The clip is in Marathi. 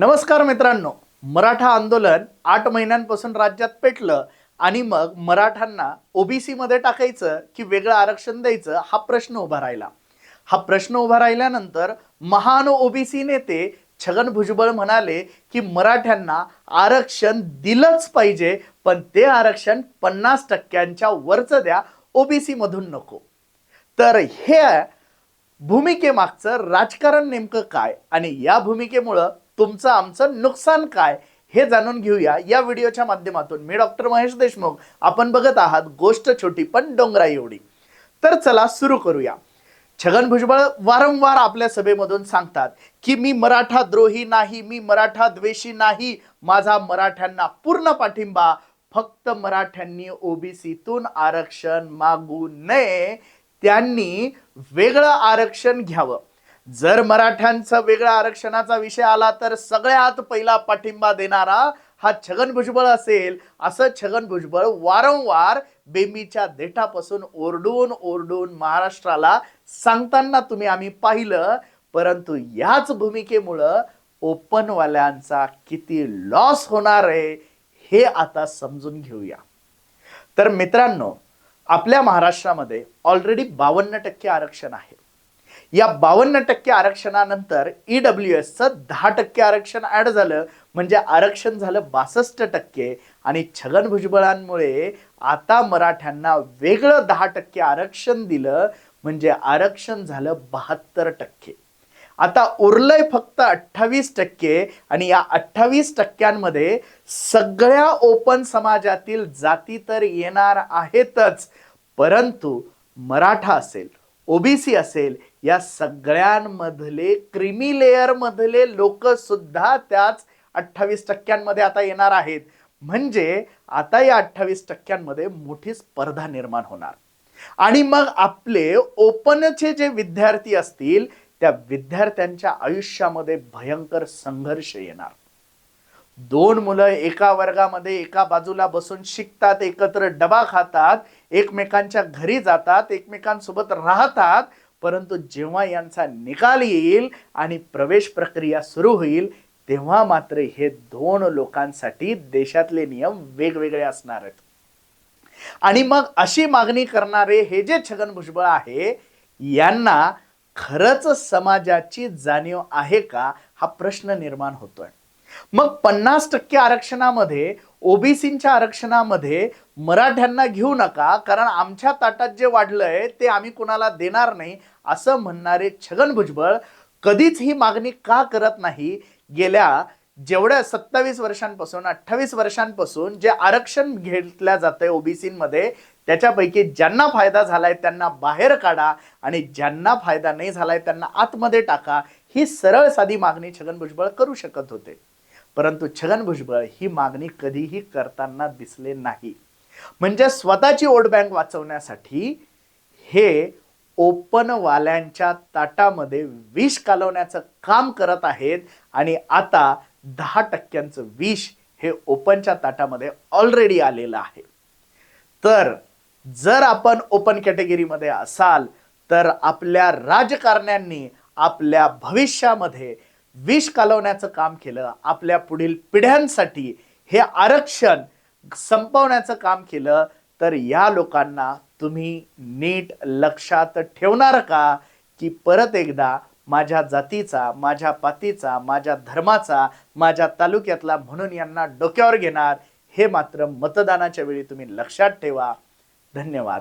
नमस्कार मित्रांनो. मराठा आंदोलन आठ महिन्यांपासून राज्यात पेटलं आणि मग मराठ्यांना ओबीसी मध्ये टाकायचं की वेगळं आरक्षण द्यायचं हा प्रश्न उभा राहिला. हा प्रश्न उभा राहिल्यानंतर महान ओबीसी नेते छगन भुजबळ म्हणाले की मराठ्यांना आरक्षण दिलंच पाहिजे पण ते आरक्षण पन्नास टक्क्यांच्या वरचं द्या ओबीसी मधून नको. तर हे भूमिकेमागचं राजकारण नेमकं काय? आणि या भूमिकेमुळं तुमचं आमचं नुकसान काय हे जाणून घेऊया या व्हिडिओच्या माध्यमातून. मी डॉक्टर महेश देशमुख. आपण बघत आहात गोष्ट छोटी पण डोंगरा एवढी. तर चला सुरू करूया. छगन भुजबळ वारंवार आपल्या सभेमधून सांगतात की मी मराठा द्रोही नाही मी मराठा द्वेषी नाही. माझा मराठ्यांना पूर्ण पाठिंबा. फक्त मराठ्यांनी ओबीसीतून आरक्षण मागू नये. त्यांनी वेगळं आरक्षण घ्यावं. जर मराठ्यांचा वेगळा आरक्षणाचा विषय आला तर सगळ्यात पहिला पाठिंबा देणारा हा छगन भुजबळ असेल. असं छगन भुजबळ वारंवार बेमीच्या देठापासून ओरडून ओरडून महाराष्ट्राला सांगताना तुम्ही आम्ही पाहिलं. परंतु याच भूमिकेमुळं ओपनवाल्यांचा किती लॉस होणार आहे हे आता समजून घेऊया. तर मित्रांनो आपल्या महाराष्ट्रामध्ये ऑलरेडी बावन्न टक्के आरक्षण आहे. या बावन्न टक्के आरक्षणानंतर ई डब्ल्यू एसचं दहा टक्के आरक्षण ॲड झालं. म्हणजे आरक्षण झालं बासष्ट टक्के. आणि छगन भुजबळांमुळे आता मराठ्यांना वेगळं दहा टक्के आरक्षण दिलं. म्हणजे आरक्षण झालं बहात्तर टक्के. आता उरलंय फक्त अठ्ठावीस टक्के. आणि या अठ्ठावीस टक्क्यांमध्ये सगळ्या ओपन समाजातील जाती तर येणार आहेतच. परंतु मराठा असेल ओबीसी असेल या सगळ्यांमधले क्रिमी लेअर मधले लोक सुद्धा त्याच अठ्ठावीस टक्क्यांमध्ये आता येणार आहेत. म्हणजे आता या अठ्ठावीस टक्क्यांमध्ये मोठी स्पर्धा निर्माण होणार. आणि मग आपले ओपनचे जे विद्यार्थी असतील त्या विद्यार्थ्यांच्या आयुष्यामध्ये भयंकर संघर्ष येणार. दोन मुलं एका वर्गामध्ये एका बाजूला बसून शिकतात एकत्र डबा खातात एकमेकांच्या घरी जातात एकमेकांसोबत राहतात परंतु जेव्हा यांचा निकाल येईल आणि प्रवेश प्रक्रिया सुरू होईल तेव्हा मात्र हे दोन लोकांसाठी देशातले नियम वेगवेगळे असणार आहेत. आणि मग अशी मागणी करणारे हे जे छगन भुजबळ आहे यांना खरंच समाजाची जाणीव आहे का? हा प्रश्न निर्माण होतोय. मग पन्नास टक्के आरक्षणामध्ये ओबीसींच्या आरक्षणामध्ये मराठ्यांना घेऊ नका कारण आमच्या ताटात जे वाढलंय ते आम्ही कुणाला देणार नाही असं म्हणणारे छगन भुजबळ कधीच ही मागणी का करत नाही? गेल्या जेवढ्या सत्तावीस वर्षांपासून अठ्ठावीस वर्षांपासून जे आरक्षण घेतल्या जातंय ओबीसीमध्ये त्याच्यापैकी ज्यांना फायदा झालाय त्यांना बाहेर काढा आणि ज्यांना फायदा नाही झालाय त्यांना आतमध्ये टाका. ही सरळ साधी मागणी छगन भुजबळ करू शकत होते. परंतु छगन भुजबळ ही मागणी कधीही करताना दिसले नाही. म्हणजे स्वतःची वोट बँक वाचवण्यासाठी हे ओपनवाल्यांच्या ताटामध्ये विष कालवण्याचं काम करत आहेत आणि आता दहा टक्क्यांचं विष हे ओपनच्या ताटामध्ये ऑलरेडी आलेलं आहे. तर जर आपण ओपन कॅटेगरीमध्ये असाल तर आपल्या राजकारण्यांनी आपल्या भविष्यामध्ये विष कालवण्याचं काम केलं आपल्या पुढील पिढ्यांसाठी हे आरक्षण संपवण्याचं काम केलं तर या लोकांना तुम्ही नीट लक्षात ठेवणार का की परत एकदा माझ्या जातीचा माझ्या पातीचा माझ्या धर्माचा माझ्या तालुक्यातला म्हणून यांना डोक्यावर घेणार हे मात्र मतदानाच्या वेळी तुम्ही लक्षात ठेवा. धन्यवाद.